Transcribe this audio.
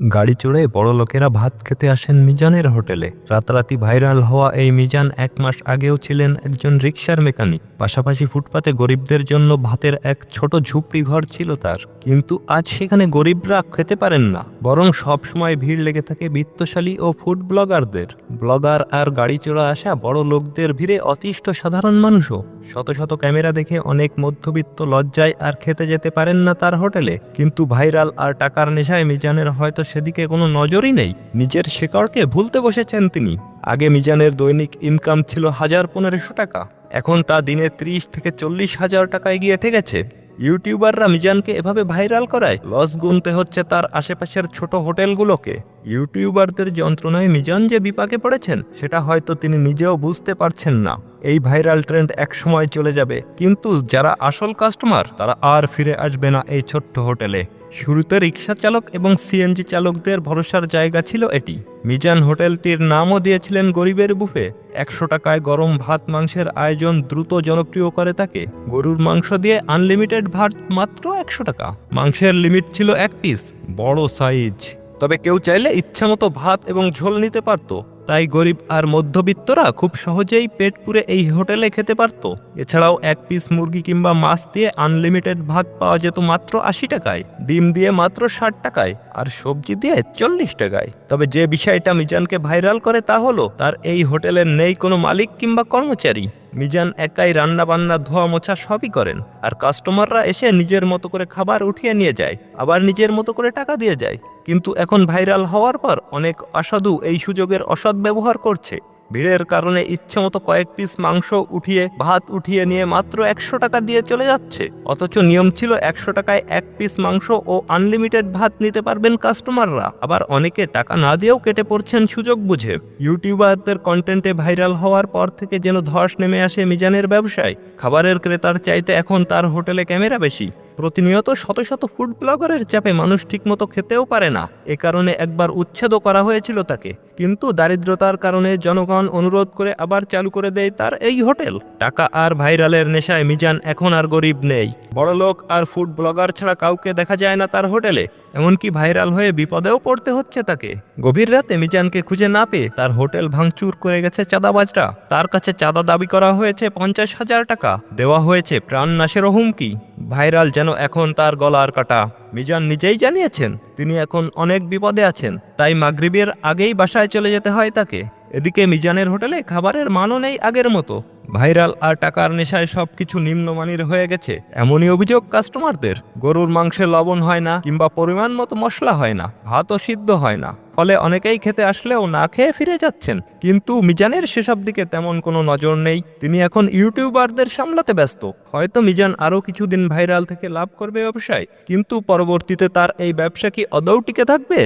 গাড়ি চড়ে বড় লোকেরা ভাত খেতে আসেন মিজানের হোটেলে। রাতারাতি ভাইরাল হওয়া এই মিজান এক মাস আগেও ছিলেন একজন রিক্সার মেকানিক। পাশাপাশি ফুটপাতে গরিবদের জন্য ভাতের এক ছোট ঝুপড়ি ঘর ছিল তার। কিন্তু আজ সেখানে গরিবরা খেতে পারেন না, বরং সব সময় ভিড় লেগে থাকে বিত্তশালী ও ফুড ব্লগারদের। ব্লগার আর গাড়ি চড়া আসা বড় লোকদের ভিড়ে অতিষ্ঠ সাধারণ মানুষও। শত শত ক্যামেরা দেখে অনেক মধ্যবিত্ত লজ্জায় আর খেতে যেতে পারেন না তার হোটেলে। কিন্তু ভাইরাল আর টাকার নেশায় মিজানের হয়তো সেদিকে কোনো নজরই নেই। নিজের শেকড়কে ভুলতে বসেছেন তিনি। আগে মিজানের দৈনিক ইনকাম ছিল হাজার পনেরোশো টাকা। এখন তা দিনে ত্রিশ থেকে চল্লিশ হাজার টাকায় গিয়ে ঠেকেছে। ইউটিউবাররা মিজানকে এভাবে ভাইরাল করায়, লস গুনতে হচ্ছে তার আশেপাশের ছোট হোটেলগুলোকে। ইউটিউবারদের যন্ত্রণায় মিজান যে বিপাকে পড়েছেন, সেটা হয়তো তিনি নিজেও বুঝতে পারছেন না। এই ভাইরাল ট্রেন্ড এক সময় চলে যাবে, কিন্তু যারা আসল কাস্টমার, তারা আর ফিরে আসবে না এই ছোট্ট হোটেলে। শুরুতে রিক্সা চালক এবং সিএনজি চালকদের ভরসার জায়গা ছিল এটি। মিজান হোটেলটির নামও দিয়েছিলেন গরিবের বুফে। একশো টাকায় গরম ভাত মাংসের আয়োজন দ্রুত জনপ্রিয় করে তাকে। গরুর মাংস দিয়ে আনলিমিটেড ভাত মাত্র একশো টাকা। মাংসের লিমিট ছিল এক পিস, বড় সাইজ। তবে কেউ চাইলে ইচ্ছামতো ভাত এবং ঝোল নিতে পারত। তাই গরিব আর মধ্যবিত্তরা খুব সহজেই পেট পুরে এই হোটেলে খেতে পারত। এছাড়াও এক পিস মুরগি কিংবা মাছ দিয়ে আনলিমিটেড ভাত পাওয়া যেত মাত্র আশি টাকায়, ডিম দিয়ে মাত্র ষাট টাকায় আর সবজি দিয়ে চল্লিশ টাকায়। তবে যে বিষয়টা মিজানকে ভাইরাল করে তা হলো, তার এই হোটেলের নেই কোনো মালিক কিংবা কর্মচারী। মিজান একাই রান্না বান্না ধোয়া মোছা সবই করেন আর কাস্টমাররা এসে নিজের মতো করে খাবার উঠিয়ে নিয়ে যায়, আবার নিজের মতো করে টাকা দিয়ে যায়। কিন্তু এখন ভাইরাল হওয়ার পর অনেক অসাধু এই সুযোগের অসৎ ব্যবহার করছে। ভিড়ের কারণে ইচ্ছে মতো কয়েক পিস মাংস উঠিয়ে, ভাত উঠিয়ে নিয়ে মাত্র একশো টাকা দিয়ে চলে যাচ্ছে। অথচ নিয়ম ছিল একশো টাকায় এক পিস মাংস ও আনলিমিটেড ভাত নিতে পারবেন কাস্টমাররা। আবার অনেকে টাকা না দিয়েও কেটে পড়ছেন সুযোগ বুঝে। ইউটিউবারদের কন্টেন্টে ভাইরাল হওয়ার পর থেকে যেন ধস নেমে আসে মিজানের ব্যবসায়। খাবারের ক্রেতার চাইতে এখন তার হোটেলে ক্যামেরা বেশি। প্রতিনিয়ত শত শত ফুড ব্লগারের চাপে মানুষ ঠিকমতো খেতেও পারে না। এ কারণে একবার উচ্ছেদও করা হয়েছিল তাকে। কিন্তু দারিদ্রতার কারণে জনগণ অনুরোধ করে আবার চালু করে দেয় তার এই হোটেল। টাকা আর ভাইরালের নেশায় মিজান এখন আর গরিব নেই। বড়লোক আর ফুড ব্লগার ছাড়া কাউকে দেখা যায় না তার হোটেলে। এমনকি ভাইরাল হয়ে বিপদেও পড়তে হচ্ছে তাকে। গভীর রাতে মিজানকে খুঁজে না পেয়ে তার হোটেল ভাঙচুর করে গেছে চাঁদাবাজরা। তার কাছে চাঁদা দাবি করা হয়েছে পঞ্চাশ হাজার টাকা। দেওয়া হয়েছে প্রাণ নাশেরও হুমকি। ভাইরাল যেন এখন তার গলার কাটা। মিজান নিজেই জানিয়েছেন, তিনি এখন অনেক বিপদে আছেন, তাই মাগরিবের আগেই বাসায় চলে যেতে হয় তাকে। এদিকে মিজানের হোটেলে খাবারের মানও নেই আগের মতো। ভাইরাল আর টাকার নেশায় সবকিছু নিম্নমানের হয়ে গেছে, এমনই অভিযোগ কাস্টমারদের। গরুর মাংসে লবণ হয় না, কিংবা পরিমাণ মতো মশলা হয় না, ভাতও সিদ্ধ হয় না। ফলে অনেকেই খেতে আসলেও না খেয়ে ফিরে যাচ্ছেন। কিন্তু মিজানের সেসব দিকে তেমন কোনো নজর নেই। তিনি এখন ইউটিউবারদের সামলাতে ব্যস্ত। হয়তো মিজান আরও কিছুদিন ভাইরাল থেকে লাভ করবে ব্যবসায়। কিন্তু পরবর্তীতে তার এই ব্যবসা কি অদৌ টিকে থাকবে?